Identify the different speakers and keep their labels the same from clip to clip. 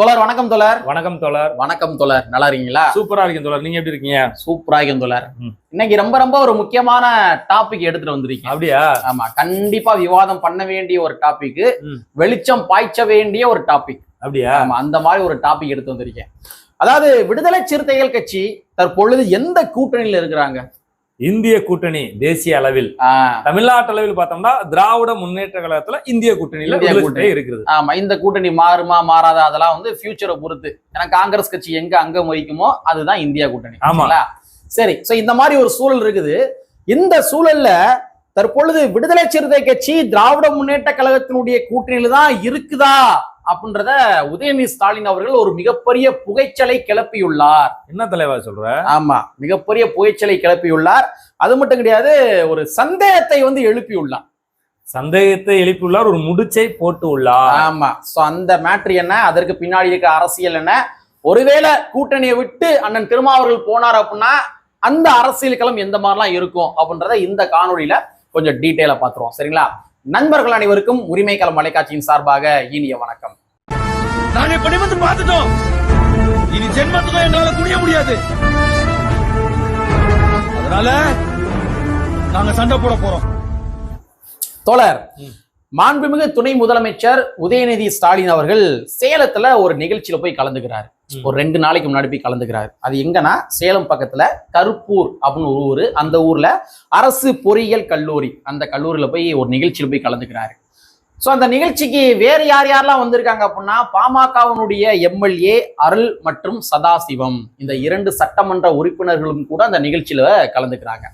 Speaker 1: தோழர் வணக்கம் தோழர்.
Speaker 2: வணக்கம் தோழர்.
Speaker 1: வணக்கம் தோழர். நல்லா இருக்கீங்களா?
Speaker 2: சூப்பரா இருக்கேன் தோழர். நீங்க எப்படி இருக்கீங்க?
Speaker 1: சூப்பரா இருக்கும் தோழர். இன்னைக்கு ரொம்ப ரொம்ப ஒரு முக்கியமான டாபிக் எடுத்துட்டு வந்திருக்கீங்க.
Speaker 2: அப்படியா?
Speaker 1: ஆமா கண்டிப்பா விவாதம் பண்ண வேண்டிய ஒரு டாபிக். வெளிச்சம் பாய்ச்ச வேண்டிய ஒரு டாபிக்
Speaker 2: அப்படியா?
Speaker 1: ஆமா அந்த மாதிரி ஒரு டாபிக் எடுத்து வந்திருக்கேன். அதாவது விடுதலை சிறுத்தைகள் கட்சி தற்பொழுது எந்த கூட்டணியில இருக்கிறாங்க?
Speaker 2: இந்திய கூட்டணி தேசிய அளவில். தமிழ்நாட்டு அளவில் பார்த்தோம்னா திராவிட முன்னேற்ற கழகத்துல இந்திய கூட்டணியில
Speaker 1: கூட்டணி.
Speaker 2: இருக்குது.
Speaker 1: ஆமா இந்த கூட்டணி மாறுமா மாறாதா அதெல்லாம் வந்து ஃபியூச்சரை பொறுத்து. ஏன்னா காங்கிரஸ் கட்சி எங்க அங்கம் வகிக்குமோ அதுதான் இந்தியா கூட்டணி.
Speaker 2: ஆமா.
Speaker 1: சரிங்களா? சரி சோ இந்த மாதிரி ஒரு சூழல் இருக்குது. இந்த சூழல்ல தற்பொழுது விடுதலை சிறுத்தை கட்சி திராவிட முன்னேற்ற கழகத்தினுடைய கூட்டணியில தான் இருக்குதா? அப்படின்றத உதயநிதி ஸ்டாலின் அவர்கள் ஒரு மிகப்பெரிய புகைச்சலை கிளப்பியுள்ளார்.
Speaker 2: என்ன தலைவர் சொல்ற?
Speaker 1: ஆமா மிகப்பெரிய புகைச்சலை கிளப்பியுள்ளார். அது மட்டும் கிடையாது ஒரு சந்தேகத்தை வந்து எழுப்பியுள்ளார்.
Speaker 2: சந்தேகத்தை எழுப்பியுள்ளார் ஒரு முடிச்சை போட்டு உள்ளார்
Speaker 1: ஆமா சோ அந்த மேட்ரு என்ன? அதற்கு பின்னாடி இருக்க அரசியல் என்ன? ஒருவேளை கூட்டணியை விட்டு அண்ணன் திருமாவர்கள் போனார் அப்படின்னா அந்த அரசியல் களம் எந்த மாதிரிலாம் இருக்கும் அப்படின்றத இந்த காணொளியில கொஞ்சம் டீட்டெயிலா பாத்துருவோம் சரிங்களா? நண்பர்கள் அனைவருக்கும் உரிமை களம் மலைக்காட்சியின் சார்பாக இனிய வணக்கம்.
Speaker 3: நாங்க இப்ப பார்த்துட்டோம். இனி ஜென்மத்துக்கும் எங்களால குனிய முடியாது. அதனால நாங்க சண்டை போட போறோம்.
Speaker 1: தோழர். மாண்புமிகு துணை முதலமைச்சர் உதயநிதி ஸ்டாலின் அவர்கள் சேலத்துல ஒரு நிகழ்ச்சியில போய் கலந்துக்கிறாரு. ஒரு ரெண்டு நாளைக்கு முன்னாடி போய் கலந்துக்கிறாரு. அது எங்கன்னா சேலம் பக்கத்துல கருப்பூர் அப்படின்னு ஒரு ஊரு. அந்த ஊர்ல அரசு பொறியியல் கல்லூரி. அந்த கல்லூரியில போய் ஒரு நிகழ்ச்சியில போய் கலந்துக்கிறாரு. ஸோ அந்த நிகழ்ச்சிக்கு வேறு யார் யாரெல்லாம் வந்திருக்காங்க அப்படின்னா பாமகவினுடைய எம்எல்ஏ அருள் மற்றும் சதாசிவம். இந்த இரண்டு சட்டமன்ற உறுப்பினர்களும் கூட அந்த நிகழ்ச்சியில கலந்துக்கிறாங்க.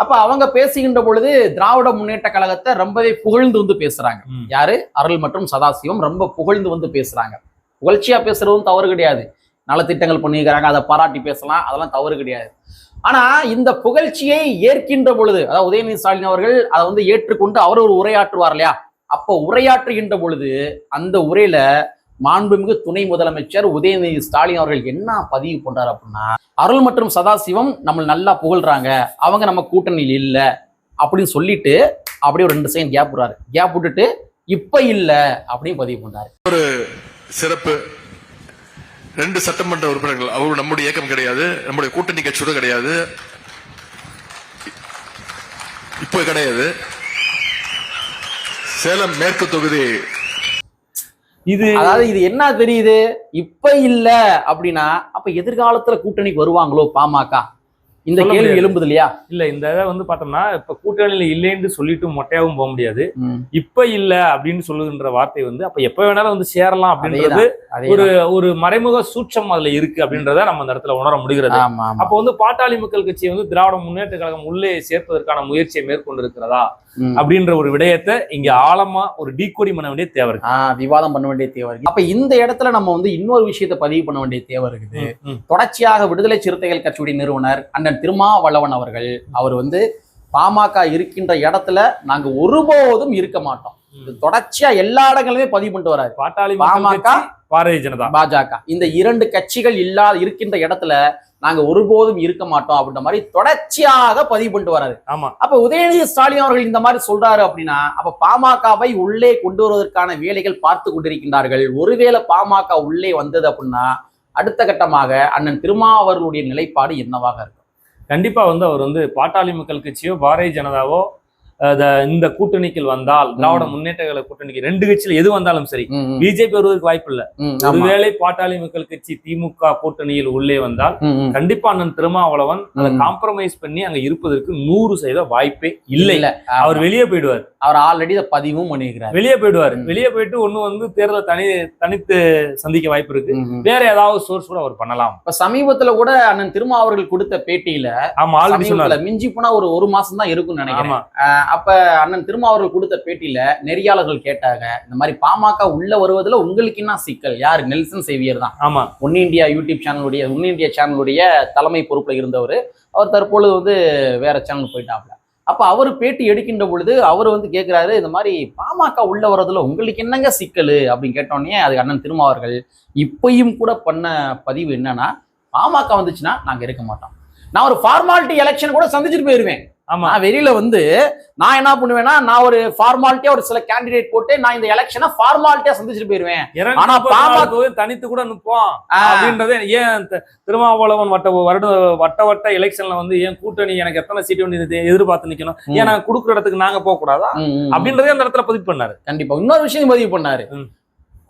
Speaker 1: அப்ப அவங்க பேசுகின்ற பொழுது திராவிட முன்னேற்ற கழகத்தை ரொம்பவே புகழ்ந்து வந்து பேசுறாங்க. யாரு? அருள் மற்றும் சதாசிவம் ரொம்ப புகழ்ந்து வந்து பேசுறாங்க. புகழ்ச்சியா பேசுறதும் தவறு கிடையாது. நலத்திட்டங்கள் பண்ணியிருக்கிறாங்க அதை பாராட்டி பேசலாம் அதெல்லாம் தவறு கிடையாது. ஆனா இந்த புகழ்ச்சியை ஏற்கின்ற பொழுது அதாவது உதயநிதி ஸ்டாலின் அவர்கள் அதை வந்து ஏற்றுக்கொண்டு அவர் ஒரு உரையாற்றுவார் இல்லையா? அப்போ உரையாற்றுகின்ற பொழுது அந்த உரையில மாண்புமிகு துணை முதலமைச்சர் உதயநிதி ஸ்டாலின் அவர்கள் என்ன பதிவு பண்றாரு அப்படின்னா அருள் மற்றும் சதாசிவம் நம்ம நல்லா புகழ்றாங்க அவங்க நம்ம கூட்டணியில் இல்ல அப்படின்னு சொல்லிட்டு அப்படியே ஒரு ரெண்டு செகண்ட் கேப் விடுறாரு. கேப் விட்டுட்டு இப்ப இல்ல அப்படின்னு பதிவு பண்றாரு.
Speaker 4: சிறப்பு ரெண்டு சட்டமன்ற உறுப்பினர்கள் அவர் நம்முடைய இயக்கம் கிடையாது நம்முடைய கூட்டணி கட்சியோட கிடையாது. இப்போ கிடையாது. சேலம் மேற்கு தொகுதி
Speaker 2: இது
Speaker 1: அதாவது இது என்ன தெரியுது? இப்ப இல்ல அப்படின்னா அப்ப எதிர்காலத்துல கூட்டணிக்கு வருவாங்களோ பாமக? இந்த கேள்வி. எழும்புது இல்லையா?
Speaker 2: இல்ல இந்த இதை வந்து பார்த்தோம்னா இப்ப கூட்டணியில இல்லைன்னு சொல்லிட்டு மொட்டையாவும் போக முடியாது. இப்ப இல்ல அப்படின்னு சொல்லுகின்ற வார்த்தை வந்து அப்ப எப்ப வேணாலும் வந்து சேரலாம் அப்படின்றது ஒரு ஒரு மறைமுக சூட்சம் அதுல இருக்கு அப்படின்றத நம்ம அந்த இடத்துல உணர முடிகிறது. அப்போ வந்து பாட்டாளி மக்கள் கட்சியை வந்து திராவிட முன்னேற்ற கழகம் உள்ளே சேர்ப்பதற்கான முயற்சியை மேற்கொண்டிருக்கிறதா?
Speaker 1: ம்.
Speaker 2: அப்படின்ற ஒரு விடயத்தை இங்க ஆழமா ஒரு டீகோடி பண்ண வேண்டிய தேவை இருக்கு.
Speaker 1: விவாதம் பண்ண வேண்டிய தேவை இருக்கு. அப்ப இந்த இடத்துல நம்ம வந்து இன்னொரு விஷயத்தை பதிவு பண்ண வேண்டிய தேவை இருக்குது. தொடர்ச்சியாக விடுதலை சிறுத்தைகள் கட்சியுடைய நிறுவனர் அண்ணன் திருமாவளவன் அவர்கள் அவர் வந்து பாமக இருக்கின்ற இடத்துல நாங்க ஒருபோதும் இருக்க மாட்டோம். தொடர்ச்சியா எல்லா இடங்களுமே பதிவு பண்ணிட்டு வராரு.
Speaker 2: பாட்டாளி
Speaker 1: பாமக,
Speaker 2: பாரதிய ஜனதா.
Speaker 1: பாஜக. இந்த இரண்டு கட்சிகள் இல்லாத இருக்கின்ற இடத்துல நாங்க ஒருபோதும் இருக்க மாட்டோம் அப்படின்ற மாதிரி தொடர்ச்சியாக பதிவு பண்ணிட்டு வராரு.
Speaker 2: ஆமா.
Speaker 1: அப்ப உதயநிதி ஸ்டாலின் அவர்கள் இந்த மாதிரி சொல்றாரு அப்படின்னா அப்ப பாமகவை உள்ளே கொண்டு வருவதற்கான வேலைகள் பார்த்து கொண்டிருக்கின்றார்கள். ஒருவேளை பாமக உள்ளே வந்தது அப்படின்னா அடுத்த கட்டமாக அண்ணன் திருமாவர்களுடைய நிலைப்பாடு என்னவாக இருக்கும்?
Speaker 2: கண்டிப்பா வந்து அவர் வந்து பாட்டாளி மக்கள் கட்சியோ பாரதிய ஜனதாவோ இந்த கூட்டணிக்கு வந்தால் திராவிட முன்னேற்ற கழக கூட்டணிக்கு ரெண்டு கட்சியில எது வந்தாலும் சரி பிஜேபி வருவதற்கு வாய்ப்பு இல்ல. ஒருவேளை பாட்டாளி மக்கள் கட்சி திமுக கூட்டணியில் உள்ளே வந்தால். கண்டிப்பா அண்ணன் திருமாவளவன் அதை. காம்ப்ரமைஸ் பண்ணி அங்க இருப்பதற்கு நூறு சதவீத வாய்ப்பே இல்லை. அவர் வெளியே போயிடுவார்.
Speaker 1: அவர் ஆல்ரெடி இதை பதிவும் பண்ணியிருக்கிறார்.
Speaker 2: வெளியே போயிடுவார். வெளியே போயிட்டு ஒண்ணு வந்து தேர்தலை தனி தனித்து சந்திக்க வாய்ப்பு இருக்கு. வேற ஏதாவது சோர்ஸ் கூட அவர் பண்ணலாம்.
Speaker 1: இப்ப சமீபத்துல கூட அண்ணன் திருமா அவர்கள் கொடுத்த பேட்டியில
Speaker 2: ஆமா
Speaker 1: மிஞ்சி போனா ஒரு ஒரு மாசம் தான் இருக்கும்னு நினைக்கிறேன். அப்ப அண்ணன் திருமா அவர்கள் கொடுத்த பேட்டியில நெறியாளர்கள் கேட்டாங்க இந்த மாதிரி பாமக உள்ள வருவதுல உங்களுக்கு என்ன சிக்கல்? யார்? நெல்சன் சேவியர் தான்.
Speaker 2: ஆமா.
Speaker 1: ஒன் இந்தியா யூடியூப் சேனலுடைய ஒன் இந்தியா சேனலுடைய தலைமை பொறுப்புல இருந்தவர். அவர் தற்பொழுது வந்து வேற சேனல் போயிட்டாப்ல அப்ப அவர் பேட்டி எடுக்கின்ற பொழுது அவர் வந்து கேட்கிறாரு இந்த மாதிரி பாமக உள்ள வர்றதுல உங்களுக்கு என்னங்க சிக்கல்? அப்படின்னு கேட்டோடனே அது அண்ணன் திருமா அவர்கள் இப்பயும் கூட பண்ண பதிவு என்னன்னா பாமக வந்துச்சுன்னா நாங்க இருக்க மாட்டோம். நான் ஒரு ஃபார்மாலிட்டி எலெக்ஷன் கூட சந்திச்சுட்டு போயிருவேன். நான் வெளியில வந்து நான் என்ன பண்ணுவேன்னா நான் ஒரு ஃபார்மாலிட்டியா ஒரு சில கேண்டிடேட் போட்டு நான் இந்த எலெக்ஷனை ஃபார்மாலிட்டியா சந்திச்சுட்டு போயிருவேன். ஆனா பாமக
Speaker 2: தனித்து கூட நிற்போம் அப்படின்றதே ஏன் திருமாவளவன் வட்ட வருட வட்ட வட்ட எலெக்ஷன்ல வந்து ஏன் கூட்டணி எனக்கு எத்தனை சீட் வந்து எதிர்பார்த்து நிக்கணும். ஏன் நாங்க கொடுக்குற இடத்துக்கு நாங்க போக கூடாதா. அப்படின்றதே அந்த இடத்துல பதிவு பண்ணாரு.
Speaker 1: கண்டிப்பா. இன்னொரு விஷயம் பதிவு பண்ணாரு.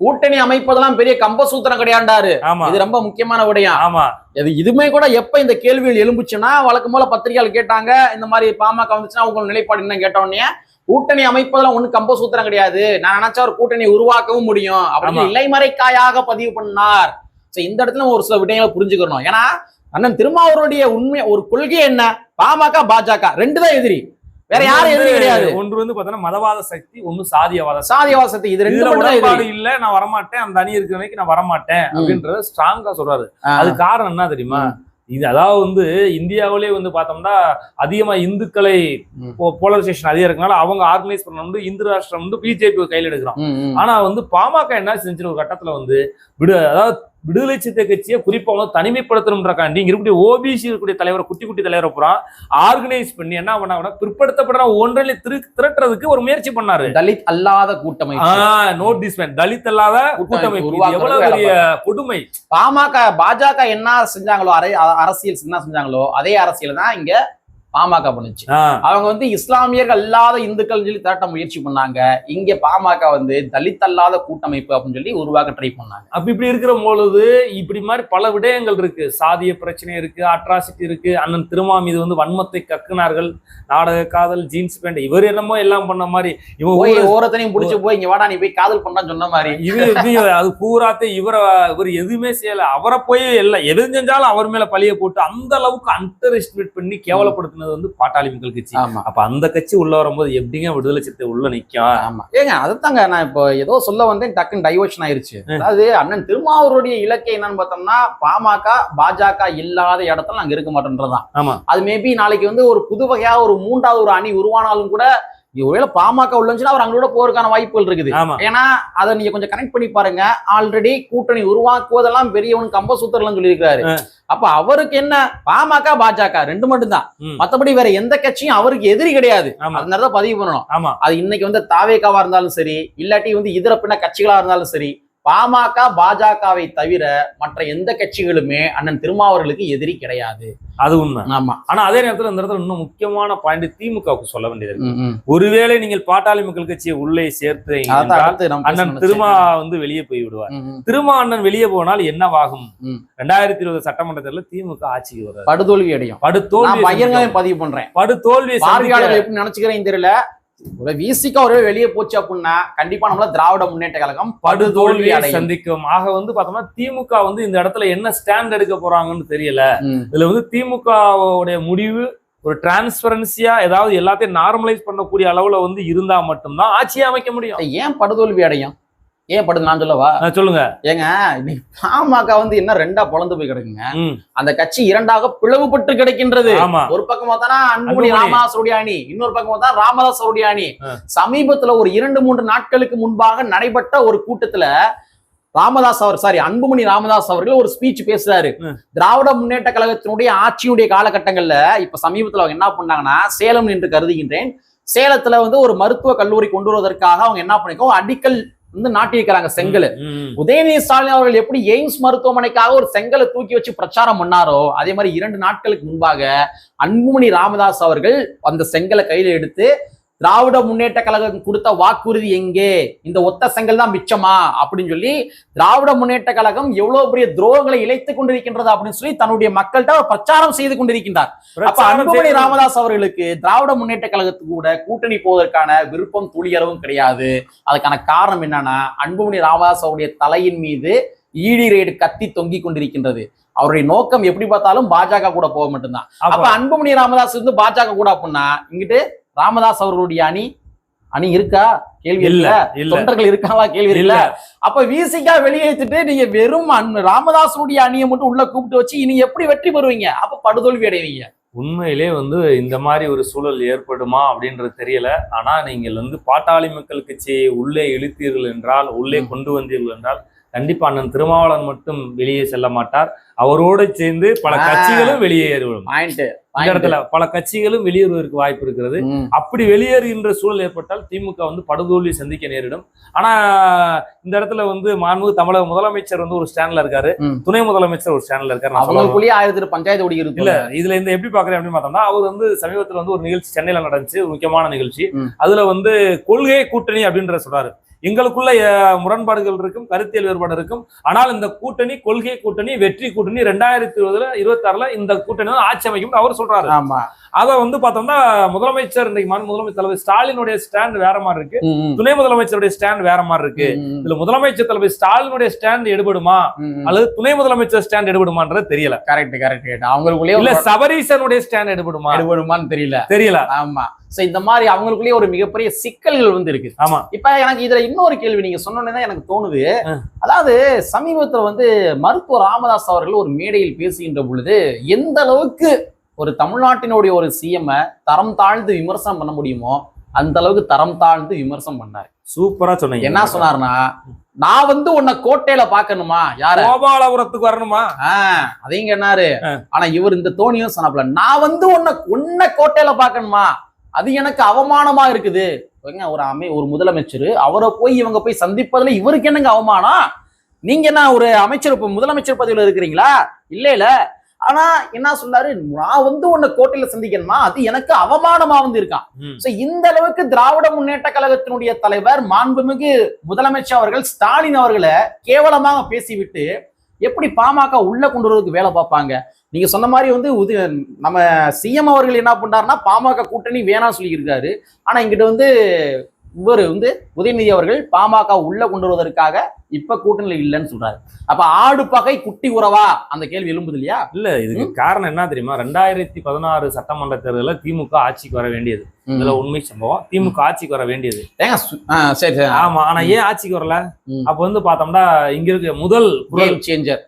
Speaker 1: கூட்டணி அமைப்பதெல்லாம் பெரிய கம்பசூத்திரம் கிடையாண்டாரு. இது ரொம்ப முக்கியமான விடயம்
Speaker 2: ஆமா.
Speaker 1: இது இதுமே கூட எப்ப இந்த கேள்விகள் எழும்புச்சுன்னா வழக்கம் போல பத்திரிகையாளர் கேட்டாங்க இந்த மாதிரி பாமக வந்துச்சுன்னா உங்க நிலைப்பாடு என்ன கேட்டோடனே கூட்டணி அமைப்பதெல்லாம் ஒண்ணு கம்பசூத்திரம் கிடையாது. நான் நினைச்சா ஒரு கூட்டணி உருவாக்கவும் முடியும். அப்படின்னு. இலைமறைக்காயாக பதிவு பண்ணார். சோ இந்த இடத்துல ஒரு சில விடயங்களை புரிஞ்சுக்கணும். ஏன்னா அண்ணன் திருமாவூருடைய உண்மை ஒரு கொள்கை என்ன? பாமக பாஜக ரெண்டு தான் எதிரி. வேற யாரும் எதிரி கிடையாது
Speaker 2: ஒன்று வந்து பாத்தீங்கன்னா மதவாத சக்தி ஒன்னு சாதியவாத சக்தி.
Speaker 1: சாதியவாசத்தை இது ரெண்டு
Speaker 2: உடன்பாடு இல்ல நான் வரமாட்டேன் அந்த அணி இருக்கிற வரைக்கும் நான் வரமாட்டேன் அப்படின்றத ஸ்ட்ராங்கா சொல்றாரு. அது காரணம் என்ன தெரியுமா இது அதாவது வந்து இந்தியாவிலே வந்து பார்த்தோம்னா அதிகமா இந்துக்களை. போலரைசேஷன் அதிகம் இருக்கனால அவங்க ஆர்கனைஸ் பண்ண வந்து இந்து ராஷ்டிரம் வந்து பிஜேபி கையில் எடுக்கிறான்
Speaker 1: ம், ம்.
Speaker 2: ஆனா வந்து பாமக என்ன செஞ்சு ஒரு கட்டத்துல வந்து விடு அதாவது விடுதலை சித்த கட்சியை குறிப்பா வந்து தனிமைப்படுத்தணும்ன்றக்காண்டி இங்க இருக்கக்கூடிய ஓபிசி இருக்கக்கூடிய தலைவரை குட்டி குட்டி தலைவரை பூரா ஆர்கனைஸ் பண்ணி என்ன பண்ணாங்கன்னா பிற்படுத்தப்படுற ஒன்றில் திரு திரட்டுறதுக்கு ஒரு முயற்சி பண்ணாரு.
Speaker 1: தலித் அல்லாத கூட்டமைப்பு.
Speaker 2: நோட் திஸ் மேன் தலித் அல்லாத கூட்டமைப்பு எவ்வளவு பெரிய கொடுமை.
Speaker 1: பாமக பாஜக என்ன செஞ்சாங்களோ அரசியல் என்ன செஞ்சாங்களோ அதே அரசியல் தான் இங்க பாமக பண்ணுச்சு. அவங்க வந்து இஸ்லாமியர்கள் அல்லாத இந்துக்கள் சொல்லி திரட்ட முயற்சி பண்ணாங்க. இங்க பாமக வந்து தலித் அல்லாத கூட்டமைப்பு அப்படின்னு சொல்லி உருவாக்க ட்ரை பண்ணாங்க.
Speaker 2: அப்ப இப்படி இருக்கிற பொழுது இப்படி மாதிரி பல விடயங்கள் இருக்கு. சாதிய பிரச்சனை இருக்கு அட்ராசிட்டி இருக்கு. அண்ணன் திருமா மீது வந்து வன்மத்தை கக்குனார்கள். நாடக காதல் ஜீன்ஸ் பேண்ட் இவர் என்னமோ எல்லாம் பண்ண மாதிரி. இவன்
Speaker 1: போய் ஓரத்தனையும் புடிச்சு போய் இங்க வாடா நீ போய் காதல் பண்ணான்னு சொன்ன மாதிரி.
Speaker 2: இது அது பூராத்தை இவரை இவர் எதுவுமே செய்யல. அவரை போய் எல்லாம் எது செஞ்சாலும் அவர் மேல பழிய போட்டு அந்த அளவுக்கு அண்டர் எஸ்டிமேட் பண்ணி கேவலப்படுத்தினது வந்து பாட்டாளி மக்கள் கட்சி. அப்ப அந்த கட்சி உள்ள வரும்போது எப்படிங்க விடுதலை சித்தை உள்ள நிக்கும்
Speaker 1: ஆமா. ஏங்க அதுதாங்க நான் இப்போ ஏதோ சொல்ல வந்தேன் டக்குன்னு டைவர்ஷன் ஆயிருச்சு. அதாவது அண்ணன் திருமாவூருடைய இலக்கை என்னன்னு பார்த்தோம்னா பாமக பாஜக இல்லாத இடத்துல நாங்க இருக்க மாட்டோன்றதுதான்.
Speaker 2: ஆமா.
Speaker 1: அது மேபி நாளைக்கு வந்து ஒரு புது வகையா ஒரு மூன்றாவது ஒரு அணி உருவானாலும் கூட ஒருவேளை பாமக உள்ளச்சுன்னா அவர் அங்களோட போறதுக்கான வாய்ப்புகள் இருக்குது. ஏன்னா அதை நீங்க கொஞ்சம் கனெக்ட் பண்ணி பாருங்க. ஆல்ரெடி கூட்டணி உருவாக்குவதெல்லாம் பெரியவன் கம்ப சூத்திரலாம் சொல்லியிருக்காரு அப்ப அவருக்கு என்ன? பாமக பாஜக ரெண்டு மட்டும்தான். மத்தபடி வேற எந்த கட்சியும் அவருக்கு எதிரி கிடையாது. அதனாலதான் பதிவு பண்ணணும். அது இன்னைக்கு வந்து தாவேகாவா இருந்தாலும் சரி இல்லாட்டி வந்து இதர பின்ன கட்சிகளா இருந்தாலும் சரி பாமக பாஜகவை தவிர மற்ற எந்த கட்சிகளுமே அண்ணன் திருமாவர்களுக்கு எதிரி கிடையாது.
Speaker 2: அது உண்மை.
Speaker 1: ஆமா.
Speaker 2: ஆனா அதே நேரத்துல இந்த இடத்துல இன்னும் முக்கியமான பாயிண்ட் திமுகவுக்கு சொல்ல வேண்டியது. ஒருவேளை நீங்கள் பாட்டாளி மக்கள் கட்சியை உள்ளே சேர்த்து அண்ணன். திருமா வந்து வெளியே போய் விடுவார். திருமா அண்ணன் வெளியே போனால் என்னவாகும். ரெண்டாயிரத்தி இருபது சட்டமன்ற தேர்தலில் திமுக ஆட்சிக்கு வருவார்
Speaker 1: படுதோல்வி அடையும்.
Speaker 2: படு
Speaker 1: நான்
Speaker 2: தோல்வி
Speaker 1: பையன்களையும் பதிவு பண்றேன்.
Speaker 2: படு தோல்வியை
Speaker 1: பார்வையாளர்கள்
Speaker 2: சந்திக்க-
Speaker 1: எப்படி நினைச்சுக்கிறேன் தெரியல. ஒரு விசிக்கா ஒரு வெளியே போச்சு அப்படின்னா கண்டிப்பா நம்மள திராவிட முன்னேற்ற கழகம்
Speaker 2: படு
Speaker 1: படுதோல்வி
Speaker 2: தோல்வியை
Speaker 1: அடையும்.
Speaker 2: சந்திக்கும். ஆக வந்து பார்த்தோம்னா திமுக வந்து இந்த இடத்துல என்ன ஸ்டாண்ட் எடுக்க போறாங்கன்னு தெரியல. இதுல வந்து திமுகவுடைய முடிவு ஒரு டிரான்ஸ்பரன்சியா ஏதாவது எல்லாத்தையும் நார்மலைஸ் பண்ணக்கூடிய அளவுல வந்து இருந்தா மட்டும்தான் ஆட்சியை அமைக்க முடியும்.
Speaker 1: ஏன் படுதோல்வி அடையும்? ஏன் படுது நான் சொல்லவா?
Speaker 2: சொல்லுங்க.
Speaker 1: ஏங்க பாமக வந்து என்ன ரெண்டா பொழந்து போய் கிடக்குங்க? அந்த கட்சி இரண்டாக பிளவுபட்டு கிடைக்கின்றது. ஒரு பக்கம் பார்த்தா அன்புமணி. ராமதாஸருடைய அணி இன்னொரு பக்கம் பார்த்தா ராமதாஸருடைய அணி. சமீபத்துல ஒரு இரண்டு மூன்று நாட்களுக்கு முன்பாக நடைபெற்ற ஒரு கூட்டத்துல ராமதாஸ் அவர் சாரி அன்புமணி ராமதாஸ் அவர்கள் ஒரு ஸ்பீச் பேசுறாரு. திராவிட முன்னேற்ற கழகத்தினுடைய ஆட்சியுடைய காலகட்டங்கள்ல இப்ப சமீபத்துல அவங்க என்ன பண்ணாங்கன்னா சேலம் என்று கருதுகின்றேன். சேலத்துல வந்து ஒரு மருத்துவ கல்லூரி கொண்டு வருவதற்காக அவங்க என்ன பண்ணிருக்கோம் அடிக்கல் வந்து நாட்டியிருக்கிறாங்க செங்கல். உதயநிதி ஸ்டாலின் அவர்கள் எப்படி எய்ம்ஸ் மருத்துவமனைக்காக ஒரு செங்கலை தூக்கி வச்சு பிரச்சாரம் பண்ணாரோ அதே மாதிரி இரண்டு நாட்களுக்கு முன்பாக அன்புமணி ராமதாஸ் அவர்கள் அந்த செங்கலை கையில எடுத்து திராவிட முன்னேற்ற கழகம் கொடுத்த வாக்குறுதி எங்கே? இந்த ஒத்த செங்கல் தான் மிச்சமா? அப்படின்னு சொல்லி திராவிட முன்னேற்ற கழகம் எவ்வளவு பெரிய துரோகங்களை இழைத்துக் கொண்டிருக்கின்றது அப்படின்னு சொல்லி தன்னுடைய மக்கள்கிட்ட அவர் பிரச்சாரம் செய்து கொண்டிருக்கின்றார். அப்ப அன்புமணி ராமதாஸ் அவர்களுக்கு திராவிட முன்னேற்ற கழகத்துக்கு கூட கூட்டணி போவதற்கான விருப்பம் துளியளவும் கிடையாது. அதுக்கான காரணம் என்னன்னா அன்புமணி ராமதாஸ் அவருடைய தலையின் மீது ஈடி ரேடு கத்தி தொங்கி கொண்டிருக்கின்றது. அவருடைய நோக்கம் எப்படி பார்த்தாலும் பாஜக கூட போக மட்டும்தான். அப்ப
Speaker 2: அப்ப
Speaker 1: அன்புமணி ராமதாஸ் வந்து பாஜக கூட அப்படின்னா இங்கிட்டு ராமதாஸ் அவர்களுடைய அணி அணி இருக்கா? கேள்வி
Speaker 2: இல்ல
Speaker 1: தொண்டர்கள் இருக்காங்களா? கேள்வி
Speaker 2: இல்ல.
Speaker 1: அப்ப விசிகா வெளியேற்றிட்டு நீங்க வெறும் ராமதாசனுடைய அணியை மட்டும் உள்ள கூப்பிட்டு வச்சு இனி எப்படி வெற்றி பெறுவீங்க? அப்ப படுதோல்வி அடைவீங்க.
Speaker 2: உண்மையிலே வந்து இந்த மாதிரி ஒரு சூழல் ஏற்படுமா அப்படின்றது தெரியல. ஆனா நீங்கள் வந்து பாட்டாளி மக்கள் கட்சியை உள்ளே இழுத்தீர்கள் என்றால் உள்ளே. கொண்டு வந்தீர்கள் என்றால் கண்டிப்பா அண்ணன் திருமாவளவன் மட்டும் வெளியே செல்ல மாட்டார். அவரோடு சேர்ந்து பல. கட்சிகளும் வெளியேறும். இடத்துல பல கட்சிகளும் வெளியேறுவதற்கு வாய்ப்பு இருக்கிறது. அப்படி வெளியேறுகின்ற சூழல் ஏற்பட்டால் திமுக வந்து படுதோல்வி சந்திக்க நேரிடும். ஆனா இந்த இடத்துல வந்து மாண்பு தமிழக முதலமைச்சர் வந்து ஒரு ஸ்டாண்ட்ல இருக்காரு. துணை முதலமைச்சர் ஒரு ஸ்டாண்ட்ல இருக்காரு.
Speaker 1: அவங்களுக்குள்ளேயே ஆயிரத்தி பஞ்சாயத்து ஓடிக்கிறது
Speaker 2: இல்ல இதுல இந்த எப்படி பாக்குறேன் அப்படின்னு பார்த்தோம்னா அவர் வந்து சமீபத்துல வந்து ஒரு நிகழ்ச்சி சென்னையில நடந்துச்சு முக்கியமான நிகழ்ச்சி. அதுல வந்து கொள்கை கூட்டணி அப்படின்ற சொல்றாரு. எங்களுக்குள்ள முரண்பாடுகள் இருக்கும் கருத்தியல் வேறுபாடு இருக்கும். ஆனால் இந்த கூட்டணி கொள்கை கூட்டணி வெற்றி கூட்டணி ரெண்டாயிரத்தி இருபதுல இருபத்தி ஆறுல இந்த கூட்டணி வந்து ஆட்சி அமைக்கும் அவர் சொல்றாரு.
Speaker 1: ஆமா.
Speaker 2: அத வந்து பார்த்தோம்னா முதலமைச்சர் இன்னைக்கு முதலமைச்சர் தலைவர் ஸ்டாலினுடைய ஸ்டாண்ட் வேற மாதிரி இருக்கு. துணை முதலமைச்சருடைய ஸ்டாண்ட் வேற மாதிரி இருக்கு. இதுல முதலமைச்சர் தலைவர் ஸ்டாலினுடைய ஸ்டாண்ட் எடுபடுமா. அல்லது துணை முதலமைச்சர் ஸ்டாண்ட் எடுபடுமான்றது தெரியல.
Speaker 1: Correct correct. அவங்களுக்குள்ளேயே
Speaker 2: இல்ல சபரீசனுடைய ஸ்டாண்ட் எடுபடுமா?
Speaker 1: எடுபடுமான்னு தெரியல.
Speaker 2: தெரியல.
Speaker 1: ஆமா. சோ இந்த மாதிரி அவங்களுக்குள்ளேயே ஒரு மிகப்பெரிய சிக்கல்கள் வந்து இருக்கு.
Speaker 2: ஆமா.
Speaker 1: இப்ப எனக்கு இதுல இன்னொரு கேள்வி நீங்க சொன்னோன்னே தான் எனக்கு தோணுது. அதாவது சமீபத்துல வந்து மருத்துவர் ராமதாஸ் அவர்கள் ஒரு மேடையில் பேசுகின்ற பொழுது எந்த அளவுக்கு ஒரு தமிழ்நாட்டினுடைய ஒரு சிஎம் தரம் தாழ்ந்து விமர்சனம் பண்ண முடியுமோ அந்த அளவுக்கு தரம் தாழ்ந்து விமர்சனம் பண்ணாரு.
Speaker 2: சூப்பரா சொன்னீங்க.
Speaker 1: என்ன சொன்னாருன்னா நான் வந்து உன்னை கோட்டையில பாக்கணுமா யார?
Speaker 2: கோபாலபுரத்துக்கு வரணுமா?
Speaker 1: அதையும் சொன்னாரு
Speaker 2: ஆ.
Speaker 1: ஆனா இவர் இந்த தோணியும் சொன்னாப்ல நான் வந்து உன்னை உன்னை கோட்டையில பாக்கணுமா அது எனக்கு அவமானமா இருக்குது. ஒரு அமை ஒரு முதலமைச்சர் அவரை போய் இவங்க போய் சந்திப்பதுல இவருக்கு என்னங்க அவமானம்? நீங்க என்ன ஒரு அமைச்சர் முதலமைச்சர் பதவியில இருக்கிறீங்களா? இல்ல இல்ல ஆனா என்ன சொன்னாரு? நான் வந்து உன்னை கோட்டையில சந்திக்கணுமா? அது எனக்கு அவமானமா வந்து இருக்கான். சோ இந்த அளவுக்கு திராவிட முன்னேற்ற கழகத்தினுடைய தலைவர் மாண்புமிகு முதலமைச்சர் அவர்கள் ஸ்டாலின் அவர்களை கேவலமாக பேசிவிட்டு எப்படி பாமக உள்ள கொண்டு வரதுக்கு வேலை பார்ப்பாங்க? நீங்க சொன்ன மாதிரி வந்து உது நம்ம சிஎம் அவர்கள் என்ன பண்றாருன்னா பாமக கூட்டணி வேணாம் சொல்லியிருக்காரு. ஆனா இங்கிட்ட வந்து இவர் வந்து உதயநிதி அவர்கள் பாமக உள்ள கொண்டு வருவதற்காக இப்ப கூட்டணியில இல்லைன்னு சொல்றாரு. அப்ப ஆடு பகை குட்டி உறவா? அந்த கேள்வி எழும்புது இல்லையா?
Speaker 2: இல்ல இதுக்கு காரணம் என்ன தெரியுமா? ரெண்டாயிரத்தி பதினாறு சட்டமன்ற தேர்தலில் திமுக ஆட்சிக்கு வர வேண்டியது. இதுல உண்மை சம்பவம். திமுக ஆட்சிக்கு வர வேண்டியது.
Speaker 1: சரி சரி.
Speaker 2: ஆமா ஆனா ஏன் ஆட்சிக்கு வரல. அப்ப வந்து பார்த்தோம்னா இங்க இருக்க முதல் குரல்
Speaker 1: சேஞ்சர்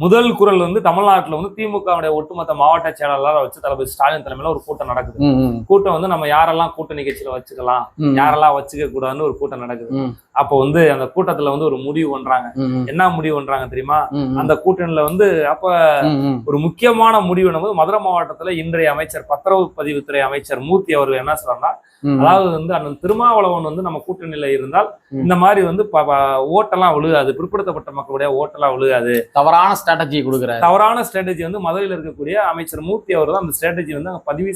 Speaker 2: முதல் குரல் வந்து தமிழ்நாட்டுல வந்து திமுகவுடைய ஒட்டுமொத்த மாவட்ட செயலாளரை வச்சு தளபதி ஸ்டாலின் தலைமையில ஒரு கூட்டம் நடக்குது. கூட்டம் வந்து நம்ம யாரெல்லாம் கூட்டணி கட்சியில வச்சுக்கலாம் யாரெல்லாம் வச்சுக்க கூடாதுன்னு ஒரு கூட்டம் நடக்குது. அப்போ வந்து அந்த கூட்டத்துல வந்து ஒரு முடிவு பண்றாங்க. என்ன முடிவு பண்றாங்க தெரியுமா?
Speaker 1: அந்த
Speaker 2: அந்த கூட்டணியில வந்து அப்ப ஒரு முக்கியமான முடிவு நம்ம மதுரை மாவட்டத்துல இன்றைய அமைச்சர் பத்திரவு பதிவுத்துறை அமைச்சர் மூர்த்தி அவர்கள் என்ன சொல்றாங்கன்னா அதாவது வந்து அண்ணன் திருமாவளவன் வந்து நம்ம கூட்டணியில இருந்தால். இந்த மாதிரி வந்து ஓட்டெல்லாம் விழுகாது. பிற்படுத்தப்பட்ட மக்களுடைய ஓட்டெல்லாம் விழுகாது.
Speaker 1: தவறான ஸ்ட்ராட்டஜி கொடுக்குறாரு.
Speaker 2: தவறான ஸ்ட்ராட்டஜி வந்து மதுரையில் இருக்கக்கூடிய அமைச்சர் மூர்த்தி அவர் தான் அந்த ஸ்ட்ராட்டஜி வந்து அங்க பதிவு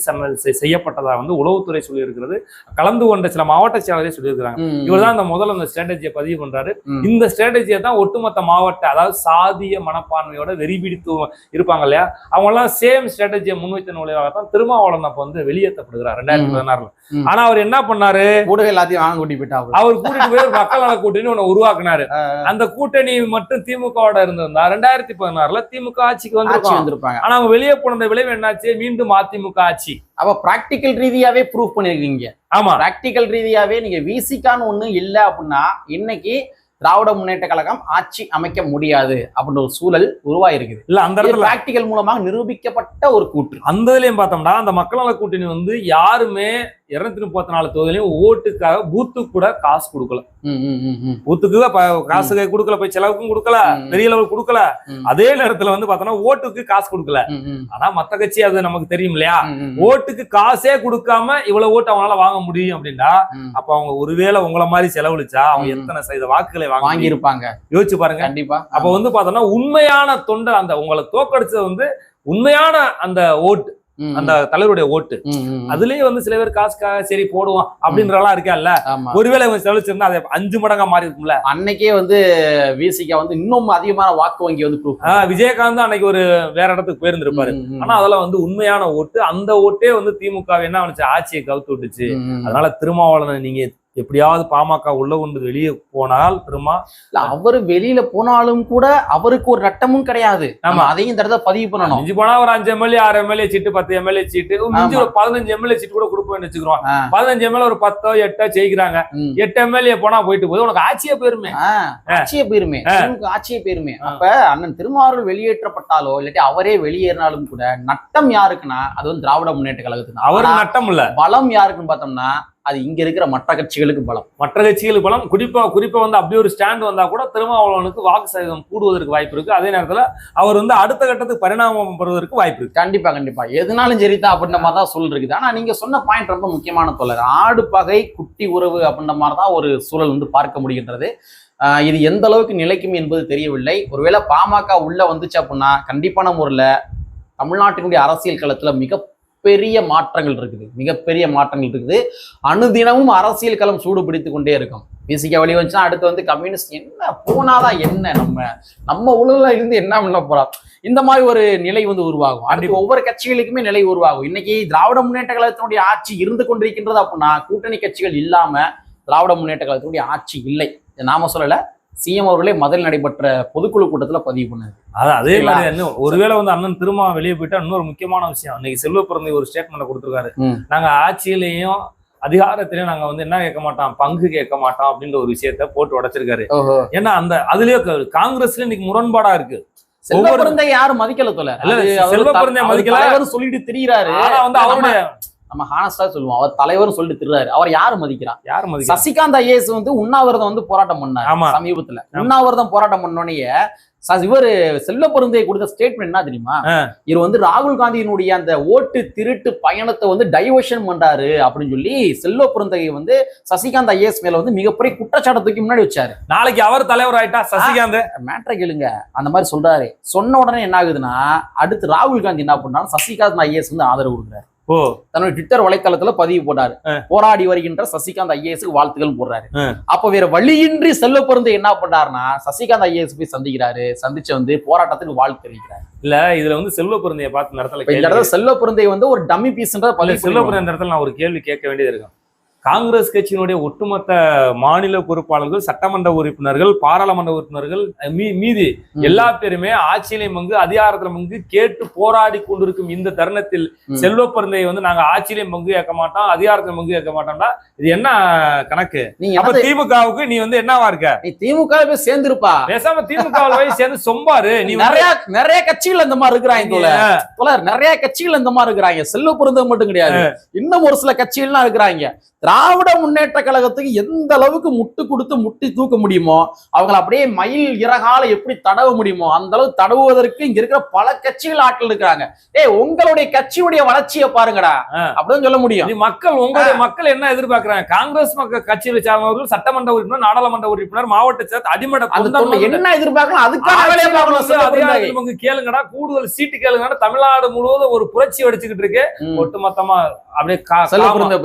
Speaker 2: செய்யப்பட்டதா வந்து உளவுத்துறை சொல்லியிருக்கிறது. கலந்து கொண்ட சில மாவட்ட செயலரே சொல்லியிருக்கிறாங்க. இவர் தான் அந்த முதல்ல அந்த ஸ்ட்ராட்டஜியை பதிவு பண்றாரு. இந்த ஸ்ட்ராட்டஜியை தான் ஒட்டுமொத்த மாவட்ட அதாவது சாதிய மனப்பான்மையோட வெறி பிடித்து இருப்பாங்க இல்லையா? அவங்க எல்லாம் சேம் ஸ்ட்ராட்டஜியை முன்வைத்த நூலாக தான் திருமாவளவன் அப்ப வந்து வெளியேற்றப்படுகிறார் ரெண்டாயிரத்தி. பதினாறுல. ஆனா அவர் என்ன பண்ணாரு?
Speaker 1: ஊடகம் எல்லாத்தையும் வாங்க கூட்டி போயிட்டாப்ல.
Speaker 2: அவர் கூட்டிட்டு போய் ஒரு மக்கள் நல கூட்டணி ஒண்ணு உருவாக்குனாரு. அந்த கூட்டணி மட்டும் திமுகவோட இருந்திருந்தா ரெண்டாயிரத்தி பதினாறுல திமுக ஆட்சிக்கு
Speaker 1: வந்திருப்பாங்க.
Speaker 2: ஆனா அவங்க வெளியே போன விளைவு என்னாச்சு? மீண்டும் அதிமுக ஆட்சி.
Speaker 1: அப்ப பிராக்டிக்கல் ரீதியாவே ப்ரூவ் பண்ணிருக்கீங்க.
Speaker 2: ஆமா.
Speaker 1: பிராக்டிக்கல் ரீதியாவே நீங்க விசிக்கான்னு ஒண்ணு இல்ல அப்படின்னா இன்னைக்கு திராவிட முன்னேற்ற கழகம் ஆட்சி அமைக்க முடியாது அப்படின்ற ஒரு சூழல் உருவாயிருக்குது.
Speaker 2: இல்ல அந்த இடத்துல
Speaker 1: பிராக்டிக்கல் மூலமாக நிரூபிக்கப்பட்ட ஒரு கூற்று.
Speaker 2: அந்த இதுலயும் பார்த்தோம்னா அந்த மக்கள் நல கூட்டணி வந்து யாருமே இருநூத்தி முப்பத்தி நாலு தொகுதியிலையும் ஓட்டுக்காக பூத்துக்கு கூட காசு கொடுக்கல. பூத்துக்கு காசு கொடுக்கல போய் செலவுக்கும் கொடுக்கல. பெரிய லெவல் கொடுக்கல. அதே நேரத்துல வந்து பார்த்தோம்னா ஓட்டுக்கு காசு கொடுக்கல. ஆனா மத்த கட்சி அது நமக்கு தெரியும் இல்லையா? ஓட்டுக்கு காசே கொடுக்காம இவ்வளவு ஓட்டு அவங்களால வாங்க முடியும் அப்படின்னா. அப்ப அவங்க ஒருவேளை உங்கள மாதிரி செலவழிச்சா அவங்க. எத்தனை சதவீத வாக்குகளை வாங்கி
Speaker 1: வாங்கியிருப்பாங்க.
Speaker 2: யோசிச்சு பாருங்க.
Speaker 1: கண்டிப்பா.
Speaker 2: அப்ப வந்து பார்த்தோம்னா உண்மையான தொண்டை அந்த உங்களை தோக்கடிச்சது வந்து உண்மையான அந்த ஓட்டு. அந்த தலைவருடைய ஓட்டு. அதுலயே வந்து சில பேர் காசுக்காக சரி போடுவோம் அப்படின்றலாம் இருக்கா
Speaker 1: ஆமா.
Speaker 2: ஒருவேளை இவங்க செலவழிச்சிருந்தா அது அஞ்சு மடங்கா மாறி இருக்கும்ல.
Speaker 1: அன்னைக்கே வந்து விசிகா வந்து இன்னும் அதிகமான வாக்கு வங்கி வந்து
Speaker 2: விஜயகாந்த் அன்னைக்கு ஒரு வேற இடத்துக்கு போயிருந்திருப்பாரு. ஆனா அதெல்லாம் வந்து உண்மையான ஓட்டு. அந்த ஓட்டே வந்து திமுக என்ன பண்ணுச்சு ஆட்சியை கவுத்து விட்டுச்சு. அதனால திருமாவளவனை நீங்க எப்படியாவது பாமக உள்ள கொண்டு வெளியே போனால் திருமா
Speaker 1: இல்ல, அவரு வெளியில போனாலும் கூட அவருக்கு ஒரு நட்டமும் கிடையாது. நம்ம. அதையும் இந்த இடத்துல பதிவு பண்ணணும்.
Speaker 2: மிஞ்சி போனா ஒரு அஞ்சு எம்எல்ஏ ஆறு எம்எல்ஏ சீட்டு பத்து எம்எல்ஏ சீட்டு. மிஞ்சி. ஒரு பதினஞ்சு எம்எல்ஏ சீட்டு கூட கொடுப்போம்னு வச்சுக்கிறோம். பதினஞ்சு எம்எல்ஏ ஒரு பத்தோ எட்டோ ஜெயிக்கிறாங்க. எட்டு எம்எல்ஏ போனா போயிட்டு போகுது. உனக்கு ஆட்சியே போயிருமே
Speaker 1: ஆட்சியே போயிருமே ஆட்சியே போயிருமே. அப்ப அண்ணன் திருமாவளவன் வெளியேற்றப்பட்டாலோ இல்லாட்டி அவரே வெளியேறினாலும் கூட நட்டம் யாருக்குன்னா அது வந்து திராவிட முன்னேற்ற கழகத்துக்கு
Speaker 2: அவரு நட்டம் இல்ல.
Speaker 1: பலம் யாருக்குன்னு பார்த்தோம்னா அது இங்க இருக்கிற மற்ற கட்சிகளுக்கு பலம்.
Speaker 2: மற்ற கட்சிகளுக்கு பலம். குறிப்பா குறிப்பா வந்து அப்படி ஒரு ஸ்டாண்ட் வந்தா கூட திருமாவளவனுக்கு வாக்கு சதவீதம் கூடுவதற்கு வாய்ப்பு இருக்கு. அதே நேரத்துல அவர் வந்து அடுத்த கட்டத்துக்கு பரிணாமம் பெறுவதற்கு வாய்ப்பு இருக்கு.
Speaker 1: கண்டிப்பா கண்டிப்பா. எதுனாலும் சரிதான் அப்படின்ற மாதிரி தான் சூழல் இருக்குது ஆனா நீங்க சொன்ன பாயிண்ட் ரொம்ப முக்கியமான தொழில் ஆடு பகை குட்டி உறவு அப்படின்ற மாதிரி தான் ஒரு சூழல் வந்து பார்க்க முடிகின்றது. இது எந்த அளவுக்கு நிலைக்கும் என்பது தெரியவில்லை. ஒருவேளை பாமக உள்ள வந்துச்சு அப்படின்னா கண்டிப்பான முறையில் தமிழ்நாட்டினுடைய அரசியல் களத்துல மிகப்பெரிய மாற்றங்கள் இருக்குது. மிகப்பெரிய மாற்றங்கள் இருக்குது. அனுதினமும் அரசியல் களம் சூடு பிடித்து கொண்டே இருக்கும். பிசிக்க வழி வந்துச்சுன்னா அடுத்து வந்து கம்யூனிஸ்ட் என்ன போனாதான் என்ன நம்ம? நம்ம உலகில் இருந்து என்ன பண்ண போறோம் இந்த மாதிரி ஒரு நிலை வந்து உருவாகும். அடுத்து ஒவ்வொரு கட்சிகளுக்குமே நிலை உருவாகும். இன்னைக்கு திராவிட முன்னேற்ற கழகத்தினுடைய ஆட்சி இருந்து கொண்டிருக்கின்றது அப்படின்னா கூட்டணி கட்சிகள் இல்லாம திராவிட முன்னேற்ற கழகத்தினுடைய ஆட்சி இல்லை. நாம சொல்லல. சிஎம் அவர்களே முதல் நடைபெற்ற பொதுக்குழு கூட்டத்துல பதிவு பண்ணாரு.
Speaker 2: அதான் அதே? மாதிரி ஒருவேளை வந்து அண்ணன் திரும்ப வெளியே போயிட்டா இன்னொரு முக்கியமான விஷயம். இன்னைக்கு செல்வ பிறந்தை ஒரு ஸ்டேட்மெண்ட் கொடுத்துருக்காரு. நாங்க ஆட்சியிலையும் அதிகாரத்திலையும் நாங்க வந்து என்ன கேட்க மாட்டோம்? பங்கு கேட்க மாட்டோம் அப்படின்ற ஒரு விஷயத்த போட்டு உடைச்சிருக்காரு. ஏன்னா அந்த அதுலயே காங்கிரஸ்ல இன்னைக்கு முரண்பாடா இருக்கு.
Speaker 1: செல்வ பிறந்தை யாரும் மதிக்கல தொலை
Speaker 2: இல்ல, செல்வ பிறந்தை மதிக்கல.
Speaker 1: சொல்லிட்டு திரியிறாரு.
Speaker 2: வந்து அவருடைய
Speaker 1: நம்ம ஹானஸ்டா சொல்லுவோம். அவர் தலைவர் சொல்லிட்டு திரிறாரு அவர் யாரு மதிக்கிறா?
Speaker 2: யார் மதிக்கல
Speaker 1: சசிகாந்த் ஐஏஎஸ் வந்து உண்ணாவிரதம் வந்து போராட்டம் பண்ணாரு. சமீபத்துல. உண்ணாவிரதம் போராட்டம் பண்ணோடனே இவரு செல்வ பொருந்தை கொடுத்த ஸ்டேட்மெண்ட் என்ன தெரியுமா. இவர் வந்து ராகுல் காந்தியினுடைய அந்த ஓட்டு திருட்டு பயணத்தை வந்து டைவர்ஷன் பண்றாரு அப்படின்னு சொல்லி செல்வ பொருந்தையை வந்து சசிகாந்த் ஐஏஎஸ் மேல வந்து மிகப்பெரிய குற்றச்சாட்டை தூக்கி முன்னாடி வச்சாரு.
Speaker 2: நாளைக்கு அவர் தலைவர் ஆயிட்டா சசிகாந்த்?
Speaker 1: மேட்ரை கேளுங்க. அந்த மாதிரி சொல்றாரு. சொன்ன உடனே என்ன ஆகுதுன்னா அடுத்து ராகுல் காந்தி என்ன பண்ணாரு சசிகாந்த் ஐஏஎஸ் வந்து ஆதரவு கொடுக்குறாரு. தன்னுடைய ட்விட்டர் வலைத்தளத்துல பதிவு போட்டாரு. போராடி வருகின்ற சசிகாந்த் ஐஏஎஸ்க்கு வாழ்த்துக்கள் போடுறாரு. அப்ப வேற வழியின்றி செல்வ பொருந்து என்ன பண்ணாருன்னா சசிகாந்த் ஐஏஎஸ் போய் சந்திக்கிறாரு சந்திச்சு வந்து போராட்டத்துக்கு வாழ்த்து தெரிவிக்கிறாரு.
Speaker 2: இல்ல இதுல வந்து செல்வ பிறந்தைய பார்த்து இந்த இடத்துல
Speaker 1: இந்த செல்வ பொருந்தை வந்து ஒரு டம்மி பதிவு
Speaker 2: செல்வ பிறந்த இடத்துல நான் ஒரு கேள்வி கேட்க வேண்டியது இருக்கும் காங்கிரஸ் கட்சியினுடைய ஒட்டுமொத்த மாநில பொறுப்பாளர்கள் சட்டமன்ற உறுப்பினர்கள் பாராளுமன்ற உறுப்பினர்கள் மீதி. எல்லா பேருமே ஆட்சியிலே பங்கு அதிகாரத்துல பங்கு கேட்டு போராடி கொண்டிருக்கும் இந்த தருணத்தில். செல்வ பிறந்தையை வந்து நாங்க ஆட்சியிலே பங்கு ஏற்க மாட்டோம் அதிகாரத்துல பங்கு ஏற்க மாட்டோம்டா. இது என்ன கணக்கு? அப்ப திமுகவுக்கு நீ வந்து என்னவா இருக்க?
Speaker 1: நீ திமுக போய் சேர்ந்திருப்பா.
Speaker 2: பேசாம திமுக போய் சேர்ந்து சொம்பாரு. நீ
Speaker 1: நிறைய நிறைய கட்சிகள் இந்த மாதிரி இருக்கிறாங்க நிறைய கட்சிகள் இந்த மாதிரி இருக்கிறாங்க. செல்வ பொருந்தம் மட்டும் கிடையாது. இன்னும் ஒரு சில கட்சிகள்லாம் இருக்கிறாங்க. திராவிட முன்னேற்ற கழகத்துக்கு எந்த அளவுக்கு முட்டு கொடுத்து முட்டி தூக்க முடியுமோ அவங்கள அப்படியே மயில் இறகால எப்படி தடவ முடியுமோ அந்த அளவு தடவுவதற்கு இங்க இருக்கிற பல கட்சிகள் ஆட்கள் இருக்கிறாங்க. ஏய் உங்களுடைய கட்சியுடைய வளர்ச்சியை பாருங்கடா. அப்படின்னு சொல்ல முடியும்.
Speaker 2: மக்கள் உங்களுடைய மக்கள் என்ன எதிர்பார்க்கறாங்க? காங்கிரஸ் மக்கள் கட்சியில சார்ந்தவர்கள் சட்டமன்ற உறுப்பினர் நாடாளுமன்ற உறுப்பினர் மாவட்ட சேர்த்து அடிமட்ட
Speaker 1: என்ன எதிர்பார்க்கலாம்
Speaker 2: பங்கு கேளுங்கடா கூடுதல் சீட்டு கேளுங்கடா. தமிழ்நாடு முழுவதும் ஒரு புரட்சி அடிச்சுக்கிட்டு இருக்கு. ஒட்டுமொத்தமா அப்படியே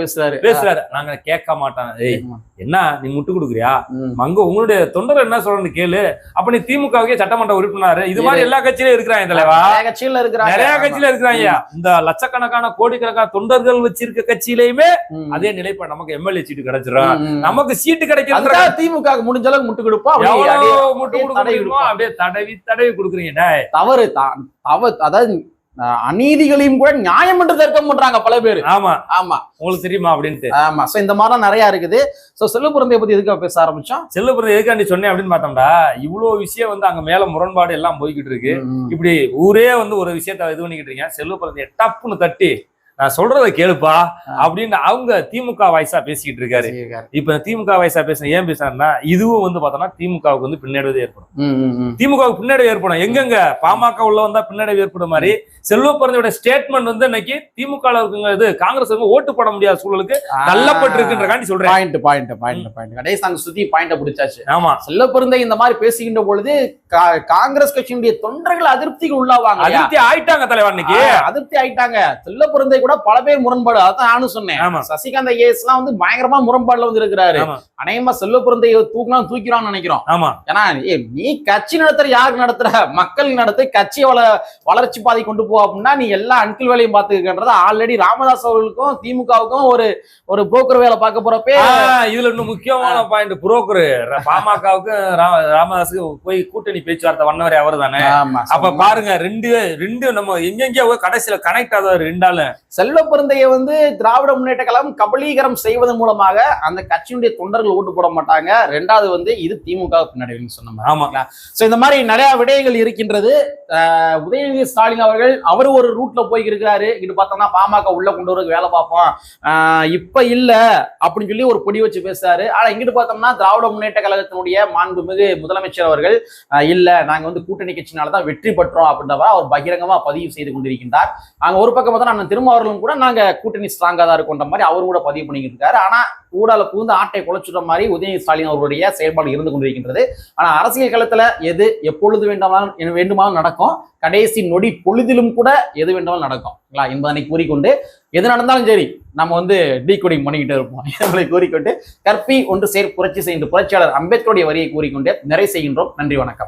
Speaker 1: பேசுறாரு.
Speaker 2: பேசுறாரு. நாங்க கேட்க மாட்டோம் ஏய் என்ன? நீ முட்டு கொடுக்குறியா. அங்க உங்களுடைய தொண்டர் என்ன சொல்றேன்னு கேளு. அப்ப நீ திமுகவுக்கே சட்டமன்ற உறுப்பினர். இது மாதிரி எல்லா கட்சியிலும் இருக்கிறாங்க தலைவா?
Speaker 1: கட்சிகள் இருக்கிறாங்க.
Speaker 2: நிறைய கட்சியில இருக்கிறாங்க. இந்த லட்சக்கணக்கான கோடிக்கணக்கான தொண்டர்கள் வச்சிருக்க கட்சியிலையுமே. அதே நிலைப்பாடு நமக்கு எம்எல்ஏ சீட்டு கிடைச்சிடும். நமக்கு சீட்டு கிடைக்கிறது
Speaker 1: திமுக முடிஞ்ச அளவுக்கு முட்டு கொடுப்போம்.
Speaker 2: முட்டு
Speaker 1: அப்படியே
Speaker 2: கொடுக்க
Speaker 1: தடவி
Speaker 2: முடியுமோ
Speaker 1: கொடுப்போம்.
Speaker 2: அப்படியே தடவி தடவி கொடுக்குறீங்க.
Speaker 1: தவறு தா- தவ அதாவது அநீதிகளையும் கூட நியாயம் என்று தர்க்கம் பண்றாங்க பல பேர்.
Speaker 2: ஆமா.
Speaker 1: ஆமா.
Speaker 2: உங்களுக்கு தெரியுமா அப்படின்ட்டு.
Speaker 1: ஆமா. சோ இந்த மாதிரிலாம் நிறைய இருக்குது. சோ செல்வபுரந்தைய பத்தி எதுக்காக பேச ஆரம்பிச்சோம்?
Speaker 2: செல்லப்புறம் எதுக்காண்டி சொன்னேன் அப்படின்னு பார்த்தோம்டா இவ்வளவு விஷயம் வந்து அங்க மேல முரண்பாடு எல்லாம் போய்கிட்டு இருக்கு. இப்படி ஊரே வந்து ஒரு விஷயத்த இது பண்ணிக்கிட்டு இருக்கீங்க. செல்வப்புறத்தைய டப்புன்னு தட்டி நான் சொல்றத கேளுப்பா அப்படின்னு அவங்க திமுக வாய்ஸா பேசிக்கிட்டு இருக்காரு. இப்ப திமுக வாய்ஸா பேசுன ஏன் பேசுறாருன்னா இதுவும் வந்து பார்த்தோம்னா திமுகவுக்கு வந்து பின்னடைவு ஏற்படும். திமுகவுக்கு பின்னடைவு ஏற்படும். எங்கெங்க பாமக உள்ள வந்தா பின்னடைவு ஏற்படும் மாதிரி செல்வ பிறந்தோட ஸ்டேட்மெண்ட் வந்து இன்னைக்கு திமுக இது காங்கிரஸ் ஓட்டு போட முடியாத சூழலுக்கு தள்ளப்பட்டிருக்குன்றக்காண்டி சொல்றேன்.
Speaker 1: பாயிண்ட் பாயிண்ட் பாயிண்ட் பாயிண்ட் கடைசி நாங்க சுத்தி பாயிண்ட பிடிச்சாச்சு.
Speaker 2: ஆமா.
Speaker 1: செல்லப்பெருந்தை இந்த மாதிரி பேசுகின்ற பொழுது காங்கிரஸ் கட்சியினுடைய தொண்டர்கள் அதிருப்திக்கு உள்ளாவாங்க?
Speaker 2: அதிருப்தி ஆயிட்டாங்க தலைவர் இன்னைக்கு
Speaker 1: அதிருப்தி ஆயிட்டாங்க. செல்லப்பெருந்தை கூட பல பேர் முரண்பாடு அதான் நானும் சொன்னேன். சசிகாந்த் ஐஏஎஸ் எல்லாம் வந்து பயங்கரமா முரண்பாடுல வந்து இருக்கிறாரு. அநேகமா செல்வப்பெருந்தை தூக்கலாம் தூக்கிறான்னு நினைக்கிறோம்.
Speaker 2: ஆமா.
Speaker 1: ஏன்னா நீ கட்சி நடத்துற யாருக்கு நடத்துற? மக்கள் நடத்து கட்சியை வள வளர்ச்சி பாதை கொண்டு போ அப்படின்னா நீ எல்லா அன்கிள் வேலையும் பார்த்துக்கின்றது ஆல்ரெடி ராமதாஸ் அவர்களுக்கும் திமுகவுக்கும் ஒரு ஒரு புரோக்கர் வேலை பார்க்க போறப்பே
Speaker 2: இதுல இன்னும் முக்கியமான பாயிண்ட் புரோக்கர் பாமகவுக்கு ராமதாஸுக்கு போய் கூட்டணி பேச்சுவார்த்தை வந்தவரே அவர் தானே அப்ப பாருங்க ரெண்டு ரெண்டு நம்ம எங்கெங்கயோ கடைசியில கனெக்ட் ஆகாத ரெண்டாலும்
Speaker 1: செல்வ பெருந்தையை வந்து திராவிட முன்னேற்ற கழகம் கபலீகரம் செய்வதன் மூலமாக அந்த கட்சியினுடைய தொண்டர்கள் ஓட்டு போட மாட்டாங்க. ரெண்டாவது வந்து இது திமுக பின்னடைவுன்னு சொன்ன மாதிரி
Speaker 2: ஆமா.
Speaker 1: சோ இந்த மாதிரி நிறைய விடயங்கள் இருக்கின்றது. உதயநிதி ஸ்டாலின் அவர்கள் அவர் ஒரு ரூட்ல போய்க்கிருக்கிறாரு. இங்கிட்டு பார்த்தோம்னா பாமக உள்ள கொண்டு வரதுக்கு வேலை பார்ப்போம். இப்ப இல்ல அப்படின்னு சொல்லி ஒரு பொடி வச்சு பேசுறாரு. ஆனா இங்கிட்டு பார்த்தோம்னா திராவிட முன்னேற்ற கழகத்தினுடைய மாண்புமிகு முதலமைச்சர் அவர்கள் இல்ல நாங்க வந்து கூட்டணி கட்சினாலதான் வெற்றி பெற்றோம் அப்படின்றவரை அவர் பகிரங்கமா பதிவு செய்து கொண்டிருக்கின்றார். அங்க ஒரு பக்கம் பார்த்தா நம்ம திருமாவர்களும் கூட நாங்க கூட்டணி ஸ்ட்ராங்கா தான் இருக்கோன்ற மாதிரி அவரும் கூட பதிவு பண்ணிக்கிட்டு இருக்காரு ஆனா ஊடால புகுந்து ஆட்டை குலைச்சுற மாதிரி உதயநிதி ஸ்டாலின் அவருடைய செயல்பாடு இருந்து கொண்டிருக்கின்றது. ஆனா அரசியல் களத்துல எது எப்பொழுது வேண்டுமானாலும் வேண்டுமானாலும் நடக்கும். கடைசி நொடி பொழுதிலும் கூட எது வேண்டாலும் நடக்கும். என்பதனை கூறிக்கொண்டு எது நடந்தாலும் சரி நம்ம வந்து டீ கோடிங் பண்ணிக்கிட்டே இருப்போம். என்பதை கூறிக்கொண்டு கற்பி ஒன்று சேர் புரட்சி செய்கின்ற புரட்சியாளர் அம்பேத்கருடைய வரியை கூறிக்கொண்டு நிறை செய்கின்றோம். நன்றி வணக்கம்.